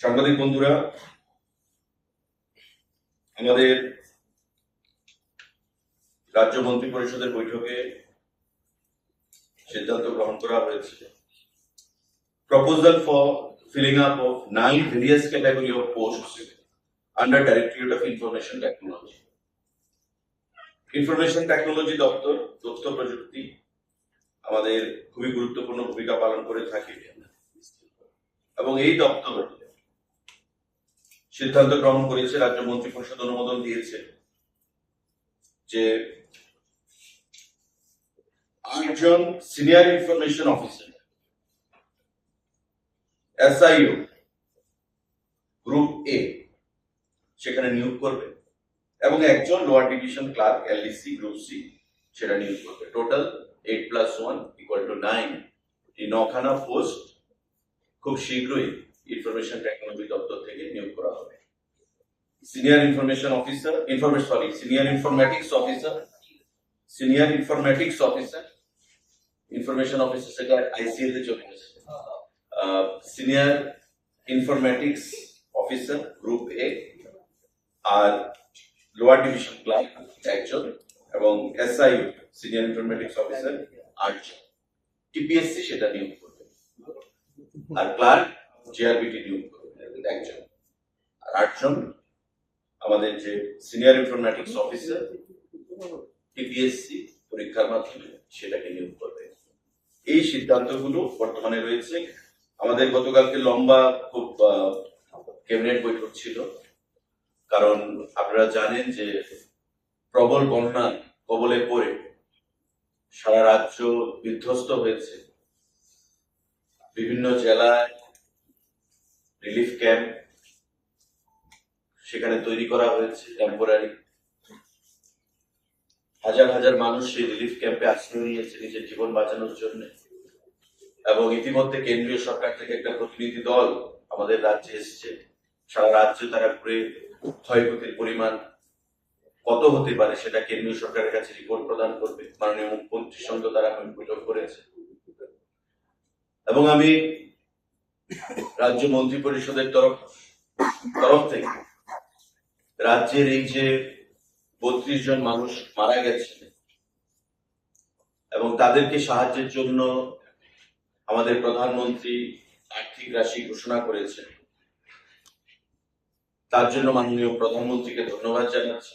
সাংবাদিক বন্ধুরা, আমাদের রাজ্য মন্ত্রী পরিষদের বৈঠকে সিদ্ধান্ত গ্রহণ করা হয়েছে। Proposal for filling up of nine various category of post under directorate of information technology information technology দপ্তর তথ্য প্রযুক্তি আমাদের খুবই গুরুত্বপূর্ণ ভূমিকা পালন করে থাকে। এবং এই দপ্তর সিদ্ধান্ত গ্রহণ করেছে, রাজ্য মন্ত্রী পরিষদ অনুমোদন দিয়েছে যে আটজন senior information officer, SIO, group A, সেখানে নিয়োগ করবে এবং একজন lower division clerk, LDC, group C, সেটা নিয়োগ করবে। Total eight plus one equal to nine এই নখানা পোস্ট খুব শীঘ্রই ইনফরমেশন টেকনোলজি দপ্তর থেকে নিয়োগ করা হবে। Senior information officer information sorry senior informatics officer senior informatics officer information officer সেটা আইসিএল এ চলে গেছে senior informatics officer group A R lower division clerk একজন, এবং এসআই সিনিয়র ইনফরমেটিক্স অফিসার আটজন। টিপিএসসি সেটা নিয়োগ করবে আর ক্লার্ক জিআরবিটি নিয়োগ করবে একজন। আর আটজন আমাদের যে সিনিয়র ইনফরমেটিক্স অফিসার টিপিএসসি পরীক্ষার মাধ্যমে সেটাকে নিয়োগ করবে। এই সিদ্ধান্তগুলো বর্তমানে রয়েছে। আমাদের গতকালকে লম্বা খুব ক্যাবিনেট বৈঠক ছিল। কারণ আপনারা জানেন যে প্রবল বন্যা কবলে পড়ে সারা রাজ্য বিধ্বস্ত হয়েছে। বিভিন্ন জেলায় রিলিফ ক্যাম্প সেখানে তৈরি করা হয়েছে টেম্পোরারি হাজার হাজার মানুষ সেই রিলিফ ক্যাম্পে আশ্রয় নিয়েছে নিজের জীবন বাঁচানোর জন্য। এবং ইতিমধ্যে কেন্দ্রীয় সরকার থেকে একটা প্রতিনিধি দল আমাদের রাজ্যে এসেছে। সারা রাজ্যে তারা ঘুরে ক্ষয়ক্ষতির পরিমাণ কত হতে পারে সেটা কেন্দ্রীয় সরকারের কাছে রিপোর্ট প্রদান করবে। মাননীয় মুখ্যমন্ত্রীর সঙ্গে তারা বৈঠক করেছে। এবং আমি রাজ্য মন্ত্রী পরিষদের তরফ তরফ থেকে রাজ্যের এই যে বত্রিশ জন মানুষ মারা গেছে এবং তাদেরকে সাহায্যের জন্য আমাদের প্রধানমন্ত্রী আর্থিক রাশি ঘোষণা করেছেন তার জন্য মাননীয় প্রধানমন্ত্রীকে ধন্যবাদ জানাচ্ছি